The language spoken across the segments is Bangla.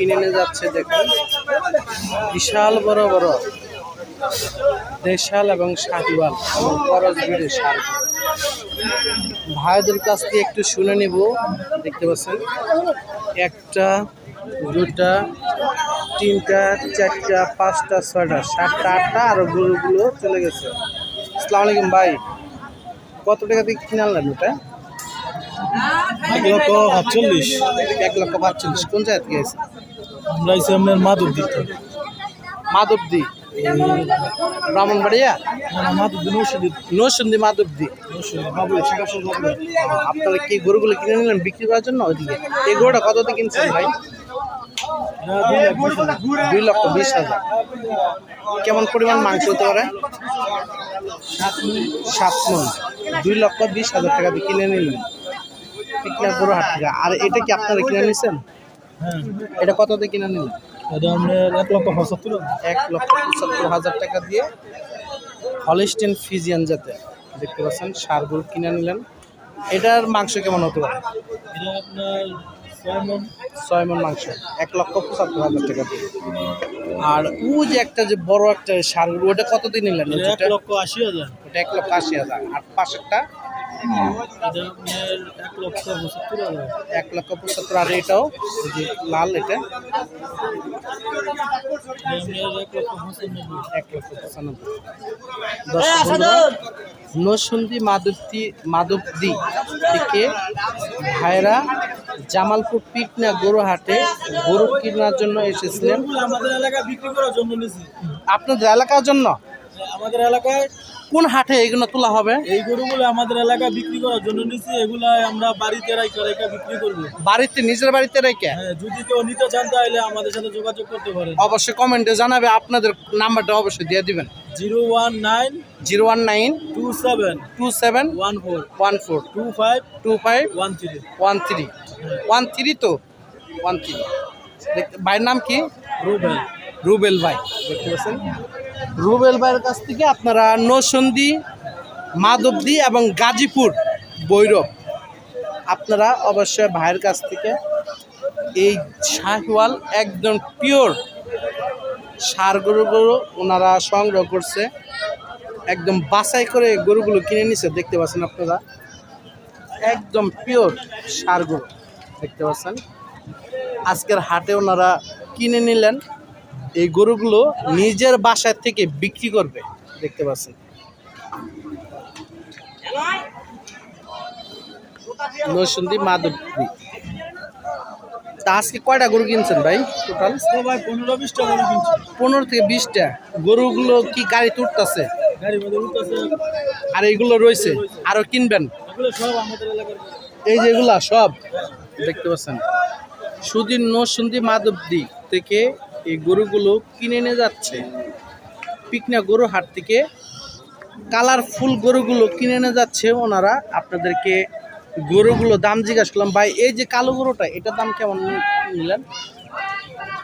কিনে নিয়ে যাচ্ছে দেখুন। বিশাল বড় বড় দেশাল এবং শাহিওয়াল এবং করজ বিড়ে শাল ভাইদের কাছ থেকে একটু শুনে নিব দেখতে পাচ্ছেন। একটা দুটা তিনটা চারটা পাঁচটা ছয়টা সাতটা আটটা আর গরুগুলো চলে গেছে। আসসালামু আলাইকুম ভাই। কত টাকা দিয়ে কিনে আনলেন ওটা এক লক্ষ সাতচল্লিশ। এক লক্ষ পাঁচচল্লিশ কোন জায়গা থেকে আমরা এসে আপনার দিতে মাধবদি? ব্রাহ্মণবাড়িয়া? মাধবদি বাবু আপনারা কি গরুগুলো কিনে নিলেন বিক্রি করার জন্য ওইদিকে? এই গরুটা কত দিয়ে কিনছেন ভাই? দুই লক্ষ বিশ হাজার। কেমন পরিমাণ মাংস হতে পারে? সাত মন। দুই লক্ষ বিশ হাজার টাকা দিয়ে কিনে নিলেন। গরু হাট থেকে। আর এটা কি আপনারা কিনে নিছেন? হ্যাঁ এটা কত দিয়ে কিনে নিলেন? এটা আপনার এক লক্ষ পঁচাত্তর এক লক্ষ পঁচাত্তর হাজার টাকা দিয়ে হলিস্টেন ফিজিয়ান যাতে দেখতে পাচ্ছেন সার গরু কিনে নিলেন। এটার মাংস কেমন হতে পারে? এটা আপনার ছয় মন ছয় মন মাংস এক লক্ষ পঁচাত্তর হাজার টাকা দিয়ে। আর ও যে একটা যে বড় একটা সার ওটা কত দিয়ে নিলেন? এক লক্ষ আশি হাজার। ওটা এক লক্ষ আশি হাজার। আর পাশেরটা এক লক্ষ পঁচাত্তর আর এটাও লাল এটা এক লক্ষ পঁচানব্বই নরসিংদী মাধবদী মাধবদী থেকে ভাইরা জামালপুর পিকনা গরু হাটে গরু কেনার জন্য এসেছিলেন। আপনাদের এলাকার জন্য? আমাদের এলাকায় কোন হাটে এগুলো তোলা হবে? এই গরুগুলো আমাদের এলাকায় বিক্রি করার জন্য নিছি এগুলা আমরা বাড়িতে রাইখা রেখে বিক্রি করব। বাড়িতে নিজের বাড়িতে রেখে? হ্যাঁ যদি কেউ নিতে চান তাহলে আমাদের সাথে যোগাযোগ করতে পারেন। অবশ্যই কমেন্টে জানাবে আপনাদের নাম্বারটা অবশ্যই দিয়ে দিবেন। Zero one nine zero one nine two seven two seven one four one four two five two five one three. One three one three তো? One three. ভাইয়ের নাম কি? রুবেল। রুবেল ভাই। দেখতে পাচ্ছেন? রুবেল ভাইয়ের কাছ থেকে আপনারা নৌসন্দি, মাধবদী এবং গাজীপুর বৈরব। আপনারা অবশ্যই ভাইয়ের কাছ থেকে এই শাহওয়াল একদম পিওর সার গরুগুলো ওনারা সংগ্রহ করছে। একদম বাছাই করে গরুগুলো কিনে নিছে, দেখতে পাচ্ছেন আপনারা। একদম পিওর সার গরু, দেখতে পাচ্ছেন। আজকের হাটে ওনারা কিনে নিলেন। এই গরুগুলো নিজের বাসার থেকে বিক্রি করবে দেখতে পাচ্ছেন। নরসিংদী মাধবী তা আজকে কয়টা গরু কিনছেন ভাই? টোটাল পনেরো বিশটা গরু কিনছি। পনেরো থেকে বিশটা। গরুগুলো কি গাড়ি আর এইগুলো রয়েছে? আরও কিনবেন? এই যেগুলা সব দেখতে পাচ্ছেন। সুদিন নরসিংদী মাধবদী থেকে এই গরুগুলো কিনে নিয়ে যাচ্ছে। পিকনা গরু হাট থেকে কালারফুল গরুগুলো কিনে নিয়ে যাচ্ছে ওনারা। আপনাদেরকে গরুগুলো দাম জিজ্ঞাসা করলাম ভাই এই যে কালো গরুটা এটার দাম কেমন নিলেন?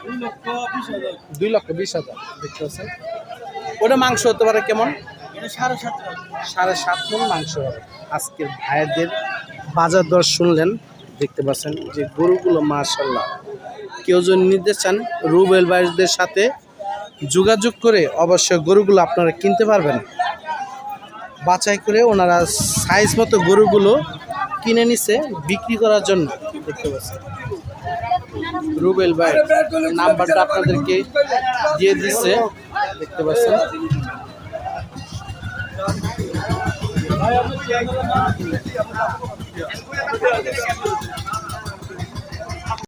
দুই লক্ষ বিশ হাজার। দুই লক্ষ বিশ হাজার দেখতে পাচ্ছেন। ওটা মাংস হতে পারে কেমন? সাড়ে সাত সাড়ে সাত মন মাংস হবে। আজকের ভাইয়েদের বাজার দর শুনলেন দেখতে পাচ্ছেন যে গরুগুলো মার্শাল্লাহ কেউ যদি নিতে চান রুবেল ভাইদের সাথে যোগাযোগ করে অবশ্যই গরুগুলো আপনারা কিনতে পারবেন। বাছাই করে ওনারা সাইজ মতো গরুগুলো কিনে নিছে, বিক্রি করার জন্য। দেখতে পাচ্ছেন। রুবেল ভাই, নাম্বারটা আপনাদেরকে দিয়ে দিচ্ছে দেখতে পাচ্ছেন।